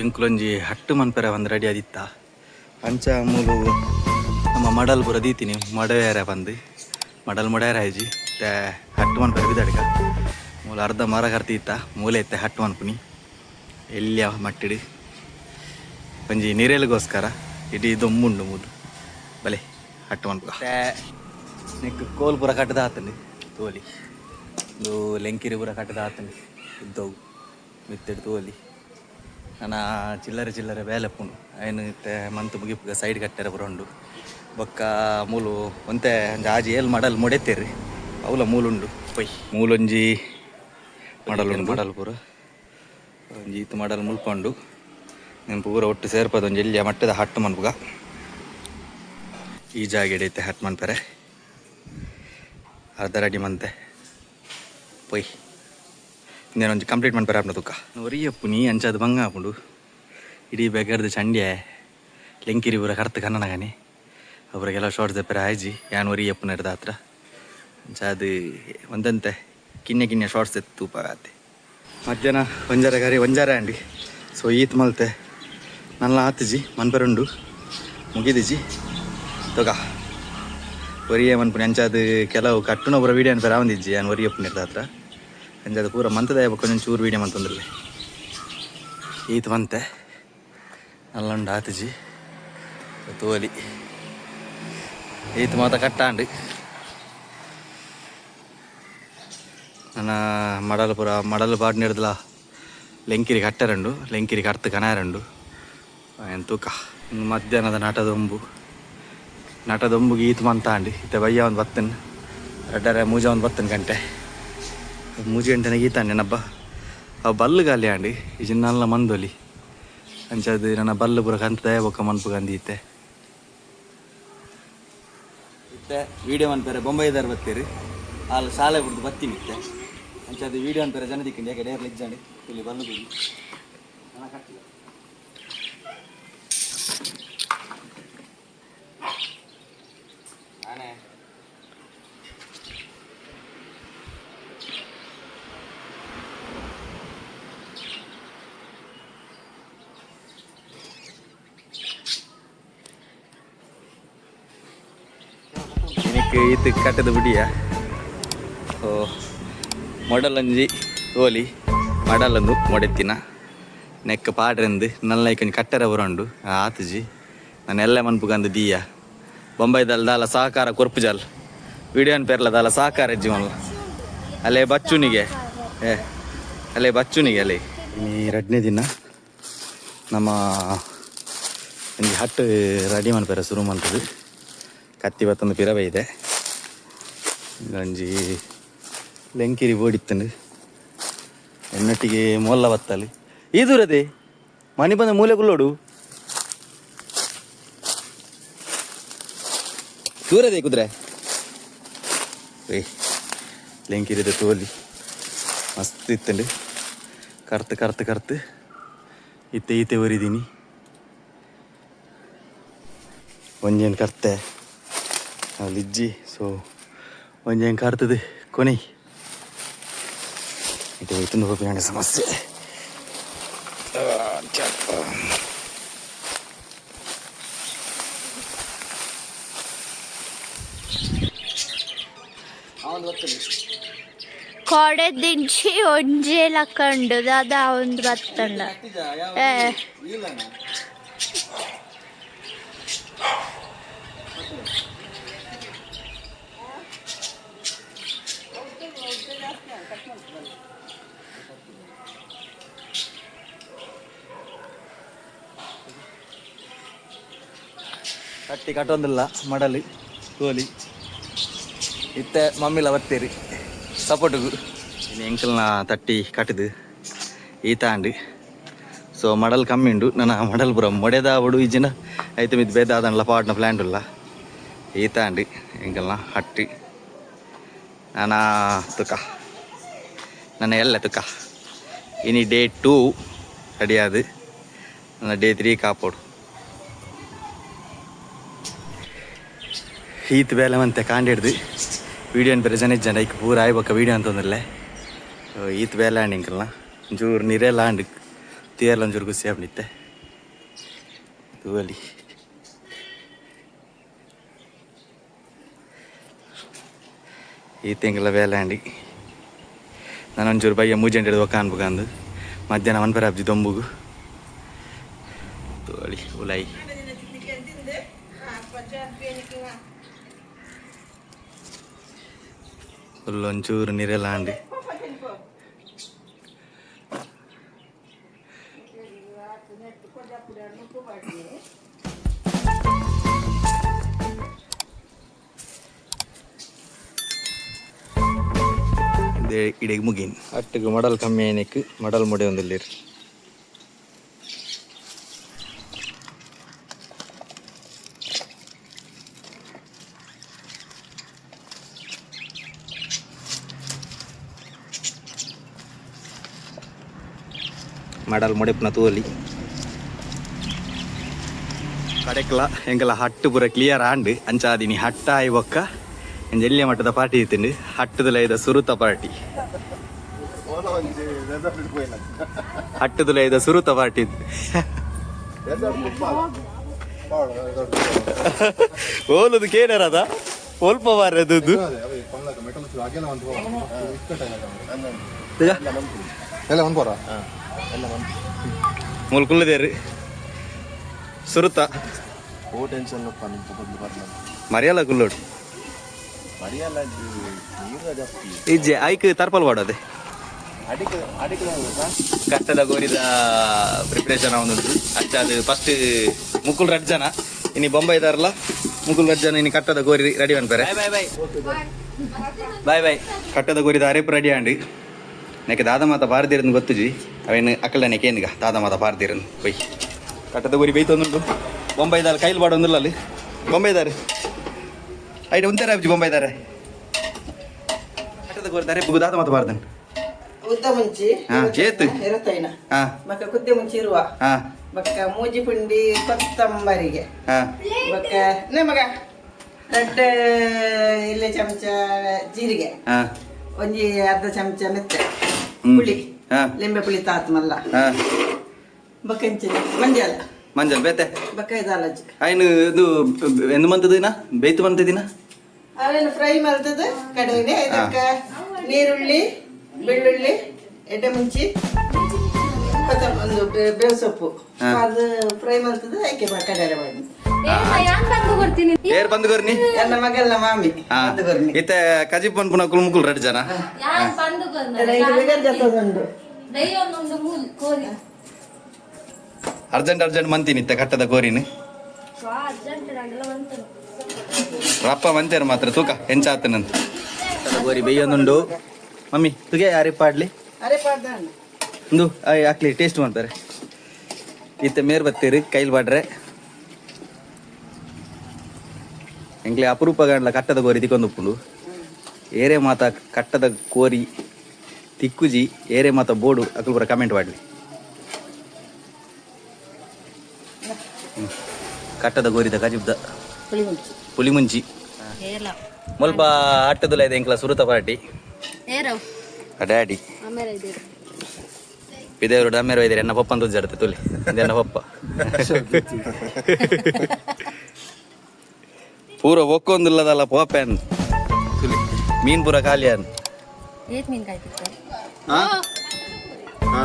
ಎಂಕುಲೊಂಜಿ ಹಟ್ಟು ಮನ್ಪೆರ ಒಂದು ರೆಡಿ ಆದಿತ್ತ. ಅಂಚ ಮೂಲು, ನಮ್ಮ ಮಡಲ್ ಪೂರ ದೀತಿನಿ ಮಡವೇರ ಬಂದು. ಮಡಲ್ ಮೊಡೇರ ಆಯ್ಜಿ, ತೆ ಹಟ್ಟು ಮನ್ಪೆರ ಬಿದಡ್ಕ ಮೂಲ ಅರ್ಧ ಮರ ಕರ್ತಿತ್ತ ಮೂಲೆ ಇತ್ತೆ ಹಟ್ಟು ಮನ್ಪುನಿ. ಎಲ್ಲಿಯ ಮಟ್ಟಿಡಿ. ಒಂಜಿ ನೀರೆಲ್ಗೋಸ್ಕರ ಇಡೀ ದೊಮ್ಮುಂಡು ಮೂಲು ಬಲೆ, ಹಟ್ಟು ಮನ್ಪುಗ. ನಿಕ್ ಕೋಲ್ ಪುರ ಕಟ್ಟದ ಆತಂಡಿ ತೋಲಿ. ಲೆಂಕಿರಿ ಪುರ ಕಟ್ಟದ ಆತಂಡಿ ಇದ್ದವು. ಮಿತ್ತಿಡ್ ತೋಲಿ. ನನ್ನ ಚಿಲ್ಲರೆ ಚಿಲ್ಲರೆ ಬೇಲೆ ಪುಂಡು. ಏನು ಇತ್ತೆ ಮಂತ್ ಮುಗಿಪುಗ ಸೈಡ್ ಕಟ್ಟೆರೆ ಬರೋಂಡು. ಉಂಡು ಬೊಕ್ಕ ಮೂಲು ಒಂತೆ ಒಂಜಿ ಆಜಿ ಏಲ್ ಮಾಡಲ್ ಮೊಡೆತೇರಿ ಅವಲ ಮೂಲುಂಡು. ಪೊಯ್ ಮೂಲೊಂಜಿ ಮಡಲುಂಡು ಮಡಲ್ ಪೂರ? ಒಂಜಿ ಈತ್ ಮಡಲ್ ಮುಳ್ಕೊಂಡು ನೀನು ಪೂರ ಒಟ್ಟು ಸೇರ್ಪದ ಒಂಜಿ ಎಲ್ಲಿಯ ಮಟ್ಟದ ಹಟ್ಟು ಮನ್ಪುಗ. ಈ ಜಾಗ ಹಿಡಿಯುತ್ತೆ ಹಟ್ಟು ಮನ್ಪೆರೆ. ಅರ್ಧ ರೆಡಿ ಮಂತೆ. ಪೊಯ್ ಇನ್ನೇನೊಂದು ಕಂಪ್ಲೀಟ್ ಮಾಡಿ ಆಪ್ನ ತುಕ್ಕ ಒರಿಯಪ್ಪು ನೀ ಅಂಚದು ಬಂಗ ಆಪುಂಡು ಇಡೀ ಬೇಕಾರ್ದು ಚಂಡ್ಯ ಲೆಂಕಿರಿ ಪೂರ ಕರ್ತು ಕನ್ನನಗಾನೆ ಅವರಿಗೆಲ್ಲ ಶಾರ್ಟ್ಸ್ ದಪ್ಪರ ಆಯ್ಜಿ ಯಾನ್ ಒರಿಯಪ್ಪನ ಇರ್ದ ಹತ್ರ ಅದು ಒಂದಂತೆ ಕಿನ್ನೆ ಕಿನ್ನೆ ಶಾರ್ಟ್ಸ್ ಎತ್ತು ತೂಪ ಆತೆ ಮಧ್ಯಾಹ್ನ ಒಂಜಾರ ಗಾರಿ ಒಂಜಾರ ಅಂಡಿ ಸೊ ಈತ್ ಮಲ್ತೆ ನನ್ನ ಆತಜಿ ಮನ್ಪರುಂಡು ಮುಗಿದಿಜಿ ತೊಗ ಒರಿಯ ಮನ್ಪುನಿ ಅಂಚಾದ ಕೆಲವು ಕಟ್ಟುನ ಪೂರ ವೀಡಿಯೋ ಅನ್ಪರ ಆವಂದಿಜ್ಜಿ ನಾನು ಒರಿಯಪ್ಪನ ಇರ್ದ ಹತ್ರ ಅಂಚಾದ ಪೂರ ಮಂತದ ಕೊಂಚ ಚೂರು ವೀಡಿಯೋ ಮಂತಂದ್ರಲ್ಲಿ ಈತ್ ಮಂತೆ. ನಲ್ಲುಂಡು ಆತಜಿ. ತೋಲಿ. ಈತ್ ಮಾತ ಕಟ್ಟಾಂಡು. ನನ್ನ ಮಡಲಪುರ, ಮಡಲು ಬಾಡ್ ಹಿಡ್ದಲ ಲೆಂಕಿರಿ ಕಟ್ಟರಂಡು, ಲೆಂಕಿರಿ ಕರ್ತು ಕನಾಯರಂಡು ಏನು ತೂಕ. ಮಧ್ಯಾಹ್ನದ ನಟದೊಂಬು. ನಟದೊಂಬುಗೆ ಈತ್ ಮಂತಾಂಡಿ. ಇತ್ತೆ ಬಯ್ಯ ಒಂದು ಬತ್ತನ್. ರೆಡ್ಡರೆ ಮೂಜ ಒಂದು ಬತ್ತನ್ ಗಂಟೆ. ಮೂಜಿ ಗಂಟೆನ ಗೀತಾಂಡಿ ನಬ್ಬ. ಆ ಬಲ್ಲ ಗಾಲಿ ಆಂಡಿ, ಈ ನಲ್ಲ ಮಂದೊಲಿ. ಅಂಚದು ನನ್ನ ಬಲ್ಲ ಪುರ ಕಂತ ಬೊಕ್ಕ ಮನ್ಪು ಗಂದೀತೆ ಇತ್ತೆ. ವಿಡಿಯೋ ಮನ್ಪೇರೆ ಬೊಂಬೈದಾರ ಬತ್ತೀರಿ. ಅಲ್ಲಿ ಶಾಲೆ ಬಿಡ್ದು ಬತ್ತೀನಿ ಇತ್ತೆ. ಅಂಚದು ವೀಡಿಯೋ ಅನ್ಪೇರೆ ಜನ ದಿಕ್ಕಂಡಿ ಯಾಕೆ ಡೇರ್ ಲಿಜ್ಜಾಂಡಿ ಇಲ್ಲಿ ಬಲ್ಲು ಬಿಡಿ ನಾನು ಕಟ್ಟಿಲ್ಲ. ಈತು ಕಟ್ಟದ ಬಿಡಿಯ ಓ ಮೊಡಲಂಜಿ ಓಲಿ ಮಡಲಂದು ಮೊಡೆತ್ತಿನ. ನೆಕ್ಕ ಪಾಡ್ರೆಂದು ನನ್ನ ಇಕ್ಕಂಜಿ ಕಟ್ಟರ ಬರೋಂಡು ಆತಜಿ ನಾನು ಎಲ್ಲ ಮನ್ಪುಗಂದು ದೀಯ. ಬೊಂಬೈದಲ್ಲಿ ದಾಲ ಸಹಕಾರ ಕೊರ್ಪು ಜಾಲ್. ವಿಡಿಯೋನ್ ಪೇರ್ಲ ದಾಲ ಸಹಕಾರ ಜೀವನ. ಅಲ್ಲೇ ಬಚ್ಚುನಿಗೆ. ಏ ಅಲ್ಲೇ ಬಚ್ಚುನಿಗೆ ಅಲ್ಲಿ ಎರಡನೇ ದಿನ ನಮ್ಮ ಹಟ್ಟು ರೆಡಿ ಮಾಡ್ತಾರೆ ಶುರು ಮಾಡ್ತದೆ. ಕತ್ತಿ ಬತ್ತೊಂದು ಪಿರವೆ ಇದೆ. ಒಂಜಿ ಲೆಂಕಿರಿ ಬೋಡಿತ್ತಂಡು ಎನ್ನೊಟ್ಟಿಗೆ ಮೊಲ್ಲ ಬತ್ತಲ್ಲಿ. ಈ ದೂರದೆ ಮಣಿ ಬಂದ ಮೂಲೆ ಕುಲ್ಲೋಡು ದೂರದೆ ಕುದ್ರೆ. ಏಯ್ ಲೆಂಕಿರಿದ ತೋಲಿ. ಮಸ್ತ್ ಇತ್ತಂಡು ಕರ್ತು ಕರ್ತು ಕರ್ತು. ಇತ್ತೆ ಈತೆ ಒರಿದೀನಿ. ಒಂಜೇನು ಕರ್ತೆ? ಅಲ್ಲಿಜ್ಜಿ ಸೊ ಒಂಜೇನು ಕರ್ತದೆ ಕೊನೆ ಇದು ಹೋಯ್ತು ಹೋಗಿ ಸಮಸ್ಯೆ ಆ, ಚಪ್ಪ. ಕೊಡೆ ದಿಂಚಿ ಒಂಜೇಲ ಕಂಡು ದಾದ ಒಂದು ಬತ್ತಂಡ ಏ ಕಟ್ಟಿ ಕಟ್ಟೊಂದಿಲ್ಲ, ಮಡಲಿ ಕೋಲಿ ಇತ್ತೆ, ಮಮ್ಮಿಲ ಬರ್ತೀರಿ ಸಪೋರ್ಟ್ಗು ಇನ್ನು ಎಂಕಲ್ನ ತಟ್ಟಿ ಕಟ್ಟಿದು ಈತ ಅಂಡು ಸೊ ಮಡಲ್ ಕಮ್ಮಿ ಉಂಡು. ನನ್ನ ಮಡಲ್ ಪುರ ಮೊಡೆದ ಬಡು ಈಜಿನ ಐತೆ ಮಿತ್ ಬೇದ ಅದನ್ನೆಲ್ಲ ಪಾಡ್ನ ಪ್ಲ್ಯಾಂಡ್ ಇಲ್ಲ ಅಂಡು ಎಂಕಲ್ನ ಹಟ್ಟಿ. ನಾನು ತುಕ. ನನ್ನ ಎಲ್ಲ ತುಕ. ಇನಿ ಡೇ ಟೂ ರೆಡಿಯಾದು ನನ್ನ ಡೇ ತ್ರೀ ಕಾಪೋಡು. ಈತ್ ಬೇಲೆ ಮಂತೆ ಕಾಂಡಿಡ್ದು ವೀಡಿಯೋ ಬೇರೆ ಜನ ಜನ ಈಗ ಪೂರ ಆಯ್ಬೇಕ ವೀಡಿಯೋ ಅಂತಂದ್ರಲ್ಲೇ ಈತ್ ಬೇಲೆ ಆಂಡಿಂಕಲ್ಲ ಜೂರು ನೀರೆಲ್ಲ ಹಾಂಡ್ ತೀರಲ್ಲ ಒಂಚೂರು ಗುಸ್ಸಿ ಆಗ್ಬಿಡುತ್ತೆ ತೂವಲಿ ಈ ತಿಂಗಳ ಬೇಲೆ ಅಂಡಿ ನಾನು ಒಂಚೂರು ಬಯ್ಯ ಮೂಜೆಂಡ್ ಹಿಡಿದು ಕಾಣ್ಬೇಕಂದು ಮಧ್ಯಾಹ್ನ ಮಧ್ಯಾಹ್ನ ಬರ ಹಬ್ಜಿ ದೊಂಬುಗು. ತೋಳಿ ಉಲಾಯಿ. ಲೊಂಚೂರು ನೀರೆಲ್ಲ ಅಂಡಿ ಇಡೀಗ ಮುಗೀನಿ ಅಟ್ಟಿಗೆ ಮಡಲ್ ಕಮ್ಮಿ ಏನಕ್ಕೆ ಮಡಲ್ ಮುಡಿ ಒಂದಿಲ್ಲ ರೀ ಮಡಲ್ ಮುಡಿಪ್ನ ತೋಲಿ ಕಡೆಕ್ಲ ಎಂಗಲ ಹಟ್ಟು ಪೂರ ಕ್ಲಿಯರ್ ಆಂಡ್ ಅಂಚಾದಿನಿ ಹಟ್ಟ ಎಂಜ ಎಲ್ಲಿಯ ಮಟ್ಟದ ಪಾರ್ಟಿ ಇತ್ತಿಂಡು ಹಟ್ಟದಲ ಇದ ಸುರುತ ಪಾರ್ಟಿ. ಹಟ್ಟದಲ ಇದ ಸುರುತ ಪಾರ್ಟಿ ಇತ್ತು. ಏನಾರದ ಕೇನಾರದ ಸ್ವಲ್ಪ ಮಾರದು ಎಲ್ಲ ಒಂದು ಬರ ಮುಲ್ಕುಲ್ಲದೇರು ಸುರುತ. ಓ ಟೆನ್ಷನ್ ಮರಿಯಲ್ಲ ಕುಲ್ಲೋಡು ಮರಿಯಲ್ಲ ಇಜ್ಜೆ ಐಕ್ ತರ್ಪಲ್ ಮಾಡೋದೆ ಅಡಿಕೆ ಅಡಿಕೆ ಕಟ್ಟದ ಗೋರಿದ ಪ್ರಿಪ್ರೇಷನ್ ಅವನದ್ದು ಅಷ್ಟ ಅದು ಫಸ್ಟ್ ಮುಕುಲ್ ರಡ್ಜನ ಇನ್ನು ಬೊಂಬೈ ಇದಾರಲ್ಲ ಮುಕುಲ್ ರಡ್ಜನ ಇನ್ನು ಕಟ್ಟದ ಗೋರಿ ರೆಡಿ ಅನ್ಪಾರೆ ಬಾಯ್ ಬಾಯ್ ಕಟ್ಟದ ಗೋರಿದ ಅರೆಪ್ ರೆಡಿ ಆಂಡಿ. ನೆಕ್ಕೆ ದಾದ ಮಾತ ಗೊತ್ತು ಗೊತ್ತುಜಿ ಅವೇನು ಅಕ್ಕಳ ನೆಕ್ಕೆ ಏನಿಗ? ದಾದ ಮಾತ ಪಾರ್ದಿರನ್ ಬೈ ಕಟ್ಟದ ಗೋರಿ ಬೈತೊಂದುಂಟು ಬೊಂಬೈದಾರ ಕೈಲಿ ಬಾಡೊಂದಿಲ್ಲ ಅಲ್ಲಿ. ಬೊಂಬೈದಾರೆ. ಐಟ ಉಂತಾರೆ ಅಬ್ಜಿ ಬೊಂಬೈದಾರೆ. ಕಟ್ಟದ ಗುರಿ ದಾರೆ ಬುಗು ದಾದ ಮಾತ ಪಾರ್ದನ್ ಉದ್ದ ಮುಂಚಿ ಹಾ, ಜೇತು. ಇರತ್ತೈನ ಹಾ. ಮಕ್ಕ ಕುದ್ದೆ ಮುಂಚಿ ಇರುವ. ಹಾ. ಬಕ್ಕ ಮೂಜಿ ಪುಂಡಿ ಕೊತ್ತಂಬರಿಗೆ. ಹಾ. ಬಕ್ಕ ನೇ ಮಗ. ರೆಡ್ ಇಲ್ಲೇ ಚಮಚ ಜೀರಿಗೆ. ಹಾ. ಒಂಜಿ ಅರ್ಧ ಚಮಚ ಮೆತ್ತೆ. ಪುಳಿ ಹಾ. ಲಿಂಬೆ ಪುಳಿ ತಾತ ಮಲ್ಲ. ಹಾ. ಬಕ್ಕ ಇಂಚಿ ಮಂಜಾಲ ಮಂಜಲ್ ಬೇತೆ ಬಕ್ಕ ಇದಾಲಜ್ಜಿ ಆಯ್ನು ಇದು ಎಂದು ಬಂತದಿನ ಬೇಯ್ತು ಬಂತದಿನ ಅವೇನು ಫ್ರೈ ಮಾಡ್ತದ? ಕಡೆಗೆ ಇದಕ್ಕ ನೀರುಳ್ಳಿ ಬೆಳ್ಳುಳ್ಳಿ ಎಡೆ ಮುಂಚಿ ಕೊತ್ತಂಬ ಒಂದು ಬೇವು ಸೊಪ್ಪು. ಅದು ಫ್ರೈ ಮಾಡ್ತದ ಆಯ್ಕೆ ಕಡೆ ಮಾಡಿ ಏರ್ ಬಂದು ಗೊರ್ನಿ ಮಗಲ್ಲ ಮಾಮಿ? ಇತ್ತೆ ಪುನ ಕುಲ್ ಮುಕುಲ್ ಜನ. ಅರ್ಜೆಂಟ್ ಅರ್ಜೆಂಟ್ ಮಂತೀನಿ ಇತ್ತೆ ಕಟ್ಟದ ಗೋರಿನ ರಪ್ಪ ಮಂತೇರು ಮಾತ್ರ ತೂಕ ಕಟ್ಟದ ಗೋರಿ ಬೇಯೊಂದುಂಡು. ಮಮ್ಮಿ ತುಗೆ ಯಾರಿ ಪಾಡ್ಲಿ ಒಂದು ಆಯ್ ಹಾಕ್ಲಿ ಟೇಸ್ಟ್ ಮಾಡ್ತಾರೆ. ಇತ್ತೆ ಮೇರ್ ಬತ್ತೀರಿ ಕೈಲಿ ಬಾಡ್ರೆ. ಎಂಗ್ಲೆ ಅಪರೂಪ ಗಂಡ್ಲ ಕಟ್ಟದ ಕೋರಿ ತಿಕ್ಕೊಂಡು ಉಪ್ಪುಂಡು. ಏರೆ ಮಾತ ಕಟ್ಟದ ಕೋರಿ ತಿಕ್ಕುಜಿ ಏರೆ ಮಾತ ಬೋಡು ಅಕಲ್ ಪೂರ ಕಮೆಂಟ್ ಮಾಡಲಿ. ಕಟ್ಟದ ಗೋರಿದ ಕಜಿಬ್ದ ಪುಲಿ ಮುಂಚಿ ಪುಲಿಮುಂಚಿ ಮುಲ್ಪ ಆಟದಲ್ಲ ಇದೆ ಎಂಕ್ಲ ಸುರುತ ಪಾರ್ಟಿ. ಡ್ಯಾಡಿ. ಇದೇವರು ಡಮ್ಮೇರು ಇದ್ದಾರೆ ಎನ್ನ ಪಪ್ಪ ಅಂತ ಜಡತೆ ತುಲಿ. ಎನ್ನ ಪಪ್ಪ. ಪೂರ ಒಕ್ಕೊಂದಿಲ್ಲದಲ್ಲ ಪೋಪೆನ್. ಮೀನ್ ಪೂರ ಖಾಲಿ ಅನ್ ಏತ್ ಮೀನ್ ಕಾಯ್ತಿತ್ತು ಹಾ ಹಾ.